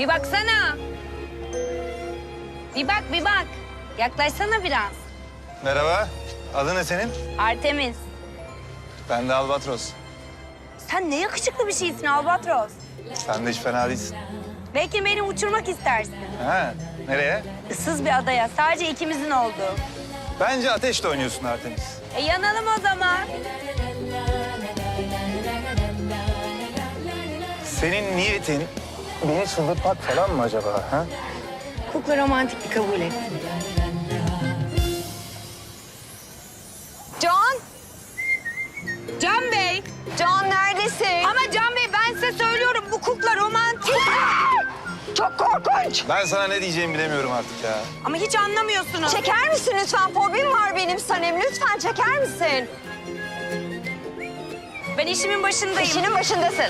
Bir baksana. Bir bak, bir bak. Yaklaşsana biraz. Merhaba. Adı ne senin? Artemis. Ben de Albatros. Sen ne yakışıklı bir şeysin Albatros. Sen de hiç fena değilsin. Belki beni uçurmak istersin. Ha, nereye? Issız bir adaya, sadece ikimizin olduğu. Bence ateşle oynuyorsun Artemis. E yanalım o zaman. Senin niyetin beni çıldırtmak falan mı acaba? Ha? Kukla romantik bir kabul et. Can! Can Bey! Can neredesin? Ama Can Bey ben size söylüyorum bu kukla romantik. Çok korkunç. Ben sana ne diyeceğimi bilemiyorum artık ya. Ama hiç anlamıyorsunuz. Çeker misin lütfen? Fobim var benim Sanem. Lütfen çeker misin? Ben işimin başındayım. İşinin başındasın.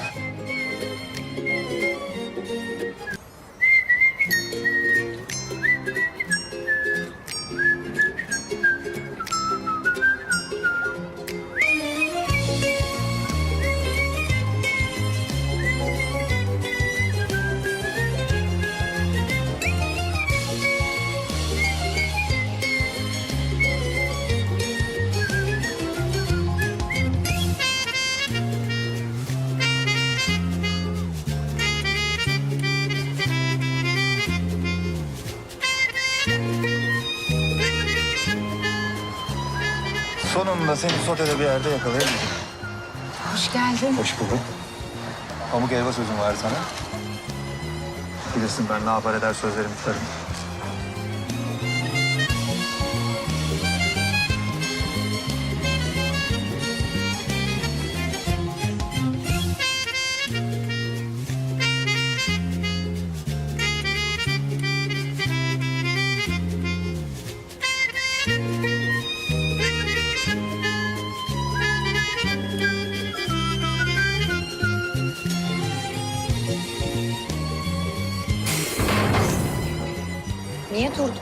Sonunda seni sotede bir yerde yakalayabildim. Hoş geldin. Hoş bulduk. Pamuk elva sözüm var sana. Bilirsin ben ne yapar eder sözlerimi tutarım.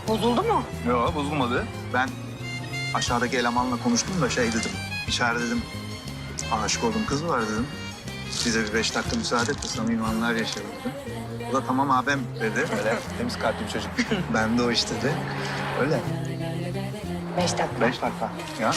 Bozuldu mu? Yok bozulmadı. Ben aşağıdaki elemanla konuştum da şey dedim. İçeride dedim. Aşık olduğum kız var dedim. Bize bir beş dakika müsaade et de samimi anlar yaşayalım dedim. O da tamam abim dedi. Öyle temiz kalpli bir çocuk. ben de o işte de. Öyle. Beş dakika. Beş dakika. Ya.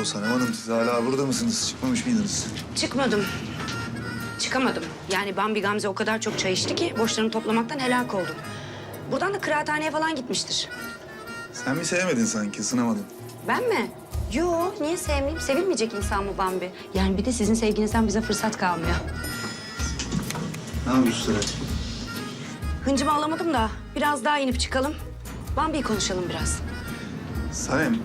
Oo Sanem Hanım siz hala burada mısınız? Çıkmamış mıydınız? Çıkmadım. Çıkamadım. Yani Bambi Gamze o kadar çok çay içti ki borçlarını toplamaktan helak oldum. Buradan da kıraathaneye falan gitmiştir. Sen mi sevmedin sanki? Sınamadın. Ben mi? Yo, niye sevmeyeyim? Sevilmeyecek insan mı Bambi? Yani bir de sizin sevginizden bize fırsat kalmıyor. Ne yapıyorsun Sanem? Hıncımı alamadım da biraz daha inip çıkalım. Bambi'yi konuşalım biraz. Sanem,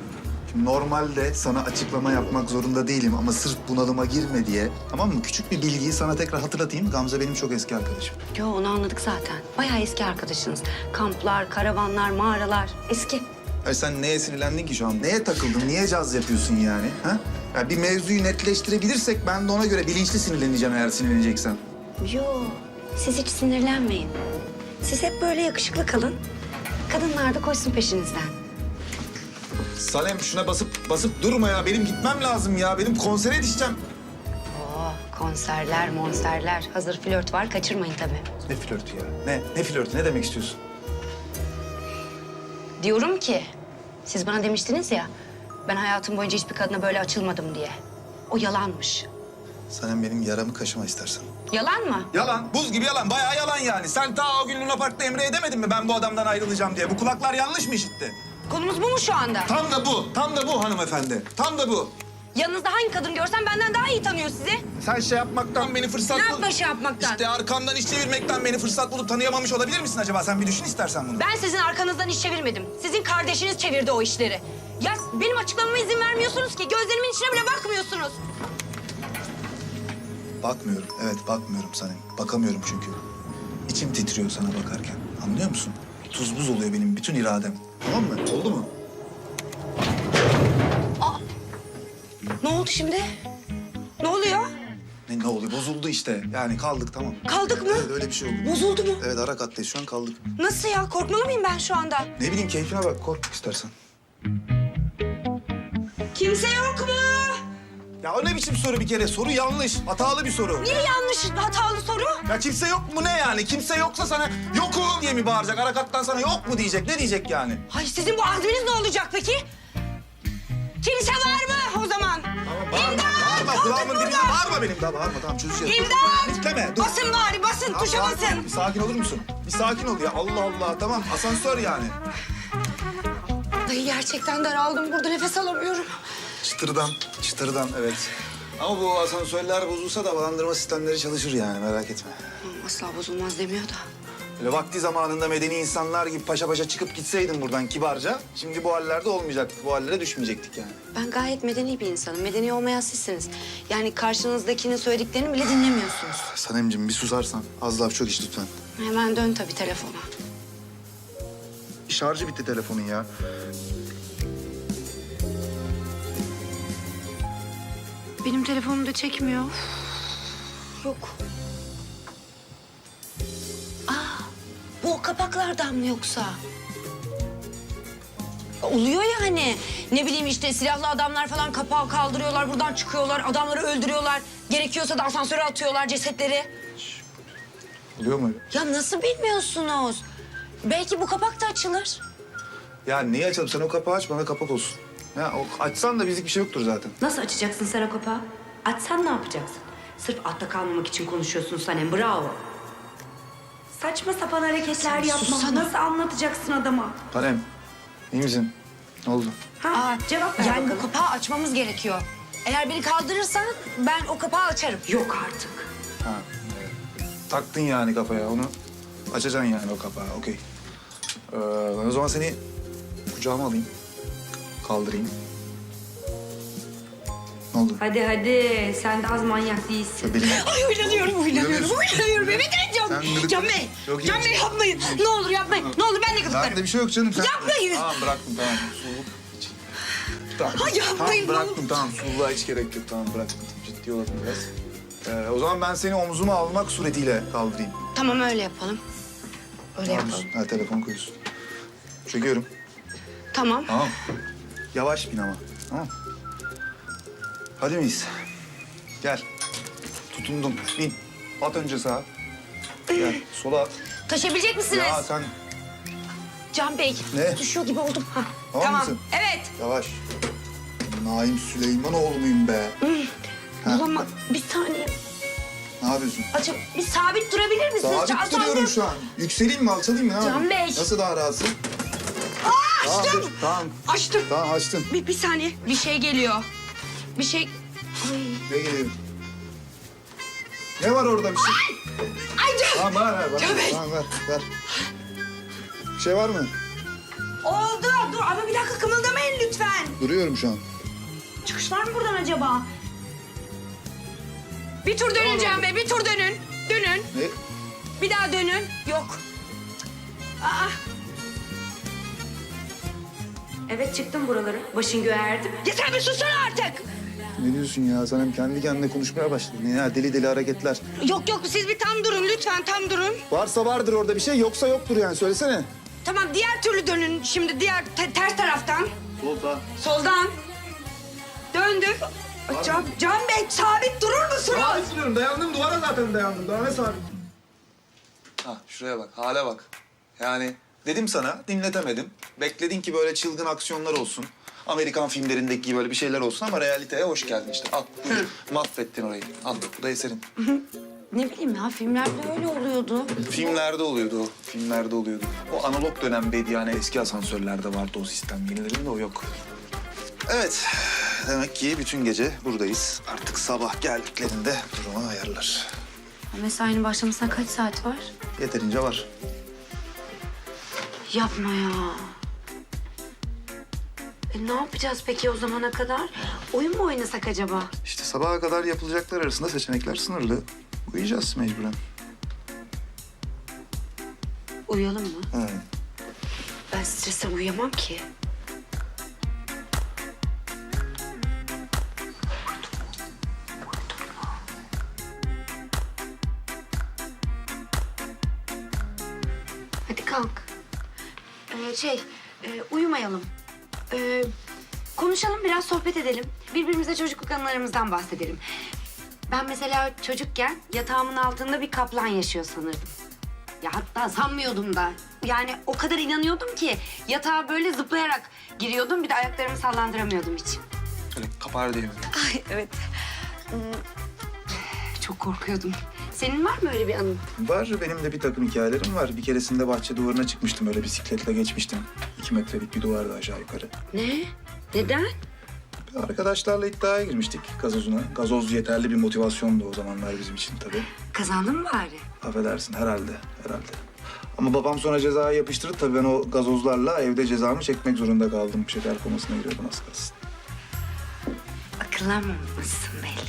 normalde sana açıklama yapmak zorunda değilim ama sırf bunalıma girme diye tamam mı? Küçük bir bilgiyi sana tekrar hatırlatayım. Gamze benim çok eski arkadaşım. Yo, onu anladık zaten. Bayağı eski arkadaşınız. Kamplar, karavanlar, mağaralar. Eski. Hayır sen neye sinirlendin ki şu an? Neye takıldın? Niye caz yapıyorsun yani? Ha? Ya bir mevzuyu netleştirebilirsek ben de ona göre bilinçli sinirleneceğim eğer sinirleneceksen. Yo, siz hiç sinirlenmeyin. Siz hep böyle yakışıklı kalın. Kadınlar da koşsun peşinizden. Sanem şuna basıp basıp durma ya. Benim gitmem lazım ya. Benim konsere yetişeceğim. Oo, konserler, monserler. Hazır flört var, kaçırmayın tabii. Ne flörtü ya? Ne? Ne flörtü? Ne demek istiyorsun? Diyorum ki, siz bana demiştiniz ya... Ben hayatım boyunca hiçbir kadına böyle açılmadım diye. O yalanmış. Sen benim yaramı kaşıma istersen. Yalan mı? Yalan. Buz gibi yalan. Bayağı yalan yani. Sen ta o gün Luna Park'ta Emre'ye demedin mi ben bu adamdan ayrılacağım diye? Bu kulaklar yanlış mı işitti? Konumuz bu mu şu anda? Tam da bu. Tam da bu hanımefendi. Tam da bu. Yanınızda hangi kadın görsem benden daha iyi tanıyor sizi. Sen şey yapmaktan beni fırsat Ne bul- yapma şey yapmaktan? İşte arkamdan iş çevirmekten beni fırsat bulup tanıyamamış olabilir misin acaba? Sen bir düşün istersen bunu. Ben sizin arkanızdan iş çevirmedim. Sizin kardeşiniz çevirdi o işleri. Ya benim açıklamama izin vermiyorsunuz ki. Gözlerimin içine bile bakmıyorsunuz. Bakmıyorum. Evet bakmıyorum Sanem. Bakamıyorum çünkü. İçim titriyor sana bakarken. Anlıyor musun? Tuz buz oluyor benim bütün iradem. Tamam mı? Oldu mu? Ne oldu şimdi? Ne oluyor? Ne, ne oluyor? Bozuldu işte. Yani kaldık tamam. Kaldık mı? Evet öyle bir şey oldu. Bozuldu mu? Evet ara kattayız şu an kaldık. Nasıl ya? Korkmalı mıyım ben şu anda? Ne bileyim keyfine bak kork istersen. Kimse yok mu? Ya o ne biçim soru bir kere? Soru yanlış. Hatalı bir soru. Niye yanlış, hatalı soru? Ya kimse yok mu ne yani? Kimse yoksa sana yokum diye mi bağıracak? Arakattan sana yok mu diyecek? Ne diyecek yani? Ay sizin bu azminiz ne olacak peki? Kimse var mı o zaman? Bağırma, bağırma. Kaldık Kulağımın dibinde bağırma benim. Daha bağırma tamam çözeceğiz. İmdat! Nikleme, dur. Basın bari, basın, Tamam, tuşa sakin basın. Bir sakin olur musun? Bir sakin ol ya. Allah Allah. Tamam asansör yani. Ay gerçekten daraldım. Burada nefes alamıyorum. Çıtırdan, çıtırdan evet. Ama bu asansörler bozulsa da havalandırma sistemleri çalışır yani merak etme. Asla bozulmaz demiyor da. Böyle vakti zamanında medeni insanlar gibi paşa paşa çıkıp gitseydin buradan kibarca... ...şimdi bu hallerde olmayacaktık, bu hallere düşmeyecektik yani. Ben gayet medeni bir insanım. Medeni olmayan sizsiniz. Yani karşınızdakinin söylediklerini bile dinlemiyorsunuz. Sanemciğim bir susarsan, az laf çok iş lütfen. Hemen dön tabii telefona. Şarjı bitti telefonun ya. Benim telefonum da çekmiyor. Yok. Aa, bu o kapaklardan mı yoksa? Oluyor ya hani. Ne bileyim işte silahlı adamlar falan kapağı kaldırıyorlar, buradan çıkıyorlar, adamları öldürüyorlar. Gerekiyorsa da asansöre atıyorlar cesetleri. Oluyor mu? Ya nasıl bilmiyorsunuz? Belki bu kapak da açılır. Ya neyi açalım? Sen o kapağı aç, bana kapak olsun. Ya o, açsan da bizlik bir şey yoktur zaten. Nasıl açacaksın sen o kapağı? Açsan ne yapacaksın? Sırf altta kalmamak için konuşuyorsun Sanem. Bravo. Saçma sapan hareketler yapma. Nasıl anlatacaksın adama? Sanem, iyi misin? Ne oldu? Ha? Aa, Cevap ver yani bu bakalım. kapağı açmamız gerekiyor. Eğer beni kaldırırsan ben o kapağı açarım. Yok artık. Ha. Taktın yani kafaya onu. Açacaksın yani o kapağı, okey. Ee, ben o zaman seni kucağıma alayım. Kaldırayım. Ne oldu? Hadi hadi. Sen de az manyak değilsin. Benim... Ay oynanıyorum, oynanıyorum, oynanıyorum. Evet, Can, Sen gıdık- Can Bey, Yok, Can yok. Bey yapmayın. Ne olur yapmayın. Ne olur ben de gıdıklarım. Bende bir şey yok canım. Sen... Yapmayın. Tamam bıraktım tamam. Sululuk için. Tamam. Ay, yapmayın, Tamam bıraktım tamam. Sululuğa hiç gerek yok. Tamam bıraktım. Ciddi olalım biraz. Ee, o zaman ben seni omzuma almak suretiyle kaldırayım. Tamam öyle yapalım. Öyle Tamam yapalım. Ha telefon koyuyorsun. Çekiyorum. Tamam. Tamam. Yavaş bin ama. Tamam. Hadi miyiz? Gel. Tutundum. Bin. At önce sağa. Gel. Sola at. Taşıyabilecek misiniz? Ya sen Can Bey, Ne? düşüyor gibi oldum. Hah, Tamam tamam. mısın? Evet. yavaş. Naim Süleymanoğlu muyum be? Ha. Bulama. Bir saniye. Ne yapıyorsun? Acaba bir sabit durabilir misiniz? Sabit Asansör- duruyorum şu an. Yükseleyim mi, alçalayım mı? Ne Can yapayım? Bey. Nasıl daha rahatsın? Tamam, açtım. Tamam, Açtım. tamam açtın. Bir, bir saniye. Bir şey geliyor. Bir şey... Ne geliyor? Ne var orada bir şey? ay Can. Tamam ver, ver. ver. Bey. Tamam ver, ver. Bir şey var mı? Oldu. Dur ama bir dakika kımıldamayın lütfen. Duruyorum şu an. Çıkış var mı buradan acaba? Bir tur dönün oldu. Bey, bir tur dönün. Dönün. Ne? Bir daha dönün. Yok. Aa, Evet çıktım buraları. Başın göğe erdi mi? yeter bir sussana artık. Ne diyorsun ya? Sen hem kendi kendine konuşmaya başladın. Ya deli deli hareketler. Yok yok siz bir tam durun lütfen tam durun. Varsa vardır orada bir şey, yoksa yoktur yani. Söylesene. Tamam diğer türlü dönün şimdi diğer te- ters taraftan. Solda. Soldan. Döndüm. Can, Can Bey sabit durur musunuz? Sabit duruyorum. Dayandım duvara zaten dayandım. Daha ne sabit? Ha şuraya bak. Hale bak. Yani dedim sana dinletemedim. Bekledin ki böyle çılgın aksiyonlar olsun. Amerikan filmlerindeki gibi böyle bir şeyler olsun ama realiteye hoş geldin işte. Al. Mahvettin orayı. Al bu da eserin. Ne bileyim ya filmlerde öyle oluyordu. Filmlerde oluyordu o. Filmlerde oluyordu. O analog dönemdeydi yani eski asansörlerde vardı o sistem. Yenilerinde o yok. Evet. Demek ki bütün gece buradayız. Artık sabah geldiklerinde durumu ayarlar. Mesainin başlamasına kaç saat var? Yeterince var. Yapma ya. E, ne yapacağız peki o zamana kadar? Oyun mu oynasak acaba? İşte sabaha kadar yapılacaklar arasında seçenekler sınırlı. Uyuyacağız mecburen. Uyuyalım mı? Hı. Ben strese uyuyamam ki. Şey, e, uyumayalım. Ee, konuşalım, biraz sohbet edelim. Birbirimize çocukluk anılarımızdan bahsedelim. Ben mesela çocukken yatağımın altında bir kaplan yaşıyor sanırdım. Ya hatta sanmıyordum da. Yani o kadar inanıyordum ki yatağa böyle zıplayarak giriyordum. Bir de ayaklarımı sallandıramıyordum hiç. Öyle kapar diye? Ay evet. Hmm, Çok korkuyordum. Senin var mı öyle bir anın? Var. Benim de bir takım hikayelerim var. Bir keresinde bahçe duvarına çıkmıştım. Öyle bisikletle geçmiştim. İki metrelik bir duvarda aşağı yukarı. Ne? Neden? Arkadaşlarla iddiaya girmiştik gazozuna. Gazoz yeterli bir motivasyondu o zamanlar bizim için tabii. Kazandın mı bari? Affedersin herhalde, herhalde. Ama babam sonra cezayı yapıştırdı. Tabii ben o gazozlarla evde cezamı çekmek zorunda kaldım. Şeker komasına giriyordum az kalsın. Akıllanmamışsın belli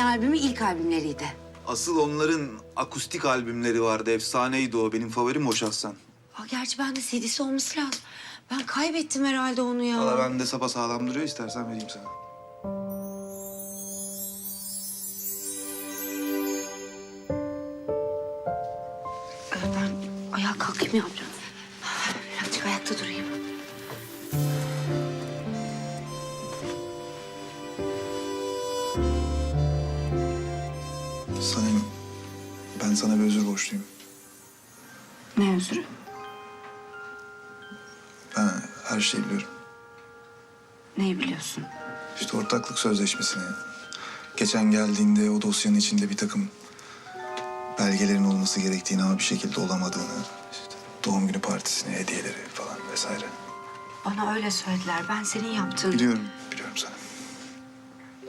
İyi albümü ilk albümleriydi. Asıl onların akustik albümleri vardı. Efsaneydi o. Benim favorim o şahsen. Aa, gerçi bende CD'si olması lazım. Ben kaybettim herhalde onu ya. Valla bende sapasağlam duruyor. İstersen vereyim sana. Her şeyi biliyorum. Neyi biliyorsun? İşte ortaklık sözleşmesini. Geçen geldiğinde o dosyanın içinde bir takım belgelerin olması gerektiğini ama bir şekilde olamadığını. işte doğum günü partisini, hediyeleri falan vesaire. Bana öyle söylediler. Ben senin yaptığını... Biliyorum, biliyorum sana.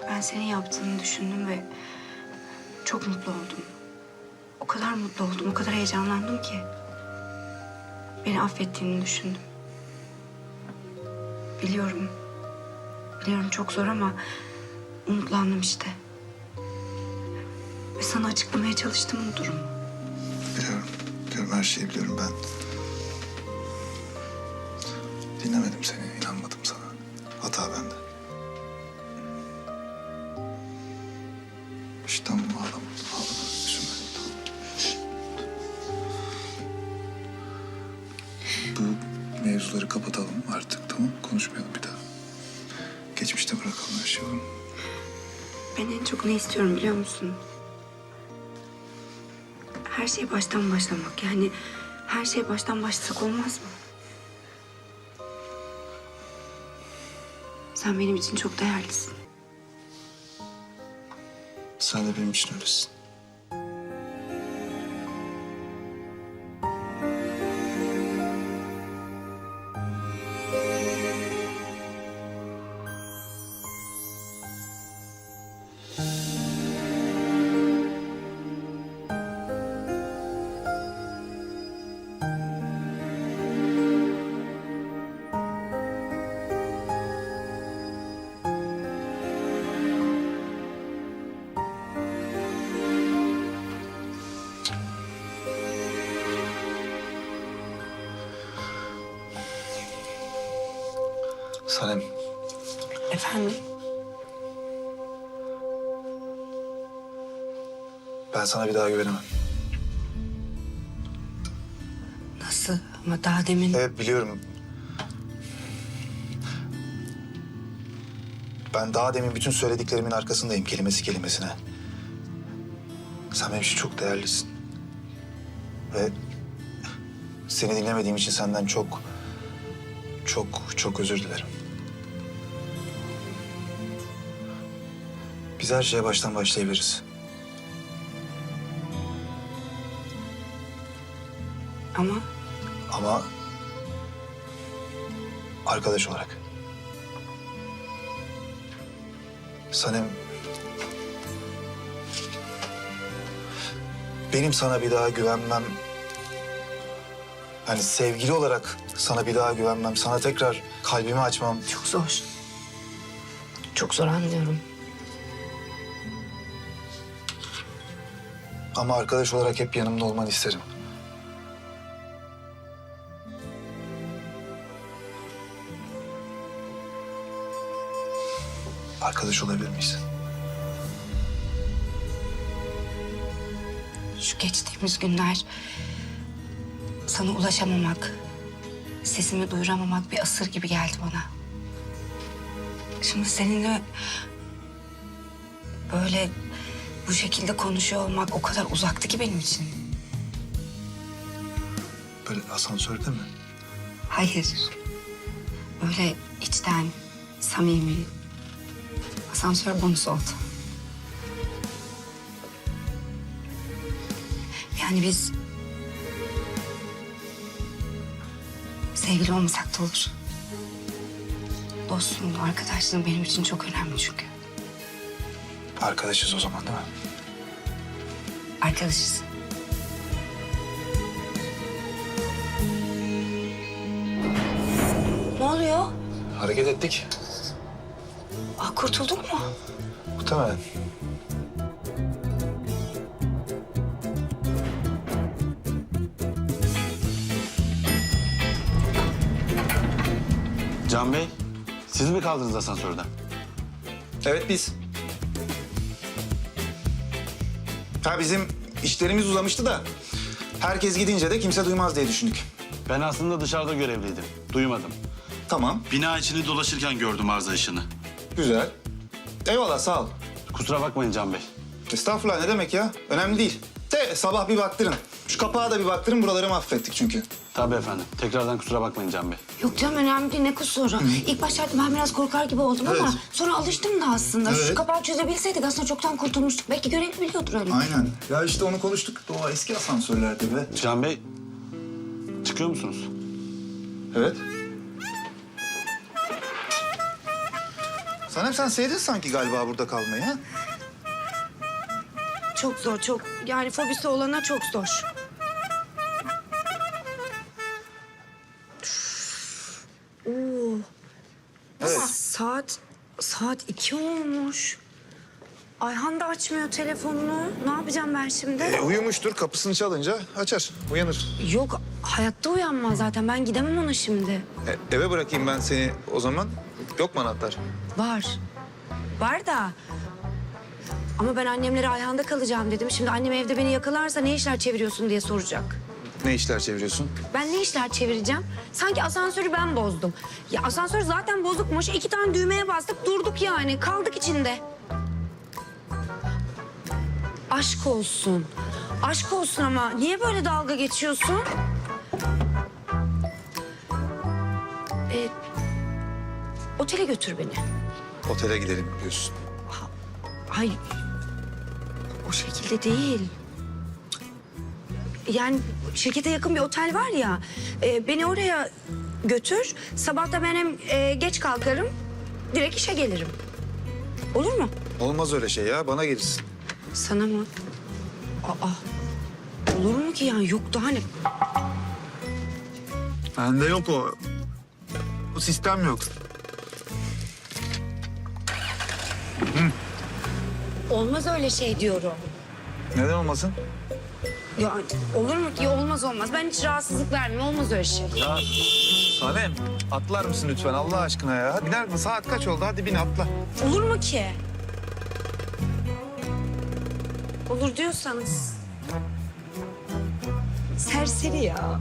Ben senin yaptığını düşündüm ve çok mutlu oldum. O kadar mutlu oldum, o kadar heyecanlandım ki. Beni affettiğini düşündüm. Biliyorum. Biliyorum çok zor ama umutlandım işte. Ve sana açıklamaya çalıştım bu durumu. Biliyorum, biliyorum her şeyi biliyorum ben. Dinlemedim seni, inanmadım sana. Hata bende. İstiyorum biliyor musun? Her şey baştan başlamak. Yani her şey baştan başlasak olmaz mı? Sen benim için çok değerlisin. Sen de benim için öylesin. Sanem, Efendim? ben sana bir daha güvenemem. Nasıl? Ama daha demin... Evet biliyorum. Ben daha demin bütün söylediklerimin arkasındayım kelimesi kelimesine. Sen benim için çok değerlisin. Ve seni dinlemediğim için senden çok, çok, çok özür dilerim. Biz her şeye baştan başlayabiliriz. Ama Ama arkadaş olarak. Sanem... Benim sana bir daha güvenmem... Yani sevgili olarak sana bir daha güvenmem, sana tekrar kalbimi açmam... çok zor. Çok zor anlıyorum. Ama arkadaş olarak hep yanımda olmanı isterim. Arkadaş olabilir miyiz? Şu geçtiğimiz günler sana ulaşamamak, sesimi duyuramamak bir asır gibi geldi bana. Şimdi seninle böyle bu şekilde konuşuyor olmak o kadar uzaktı ki benim için. Böyle asansörde mi? Hayır. Böyle içten, samimi. Asansör bonus oldu. Yani biz... Sevgili olmasak da olur. Dostluğun, arkadaşlığın benim için çok önemli çünkü. Arkadaşız o zaman değil mi? Arkadaşız. Ne oluyor? Hareket ettik. Aa, kurtulduk mu? Muhtemelen. Can Bey, siz mi kaldınız asansörde? Evet biz. Ha bizim işlerimiz uzamıştı da herkes gidince de kimse duymaz diye düşündük. Ben aslında dışarıda görevliydim. Duymadım. Tamam, Bina içini dolaşırken gördüm arıza ışını. güzel. Eyvallah sağ ol. Kusura bakmayın Can Bey. Estağfurullah ne demek ya? Önemli değil. De sabah bir baktırın. Şu kapağa da bir baktırın buraları mahvettik çünkü. Tabii efendim. Tekrardan kusura bakmayın Can Bey. Yok canım önemli değil ne kusuru. İlk başlarda ben biraz korkar gibi oldum ama Evet. sonra alıştım da aslında. Şu Evet. kapağı çözebilseydik aslında çoktan kurtulmuştuk. Belki görev biliyordur öyle. Aynen. Ya işte onu konuştuk. O eski asansörlerde be. Can Bey, çıkıyor musunuz? Evet. Sanem sen sevdin sanki galiba burada kalmayı ha? Çok zor çok. Yani fobisi olana çok zor. Saat saat iki olmuş. Ayhan da açmıyor telefonunu. Ne yapacağım ben şimdi? E, uyumuştur kapısını çalınca açar. Uyanır. Yok hayatta uyanmaz zaten. Ben gidemem ona şimdi. E, eve bırakayım ben seni o zaman. Yok mu anahtar? Var. Var da. Ama ben annemlere Ayhan'da kalacağım dedim. Şimdi annem evde beni yakalarsa ne işler çeviriyorsun diye soracak. Ne işler çeviriyorsun? Ben ne işler çevireceğim? Sanki asansörü ben bozdum. Ya asansör zaten bozukmuş. İki tane düğmeye bastık durduk yani. Kaldık içinde. Aşk olsun. Aşk olsun ama niye böyle dalga geçiyorsun? Ee, otele götür beni. Otele gidelim diyorsun. Ay o şekilde değil. Yani şirkete yakın bir otel var ya. e, beni oraya götür. Sabah da ben hem e, geç kalkarım. Direkt işe gelirim. Olur mu? Olmaz öyle şey ya. Bana gelirsin. Sana mı? Aa. Olur mu ki yani? Yok daha ne? Bende yok o. O sistem yok. Olmaz öyle şey diyorum. Neden olmasın? Ya olur mu ki? Olmaz olmaz. Ben hiç rahatsızlık vermiyorum. Olmaz öyle şey. Ya Sanem atlar mısın lütfen Allah aşkına ya? Hadi nerede? Saat kaç oldu? Hadi bin atla. Olur mu ki? Olur diyorsanız. Serseri ya.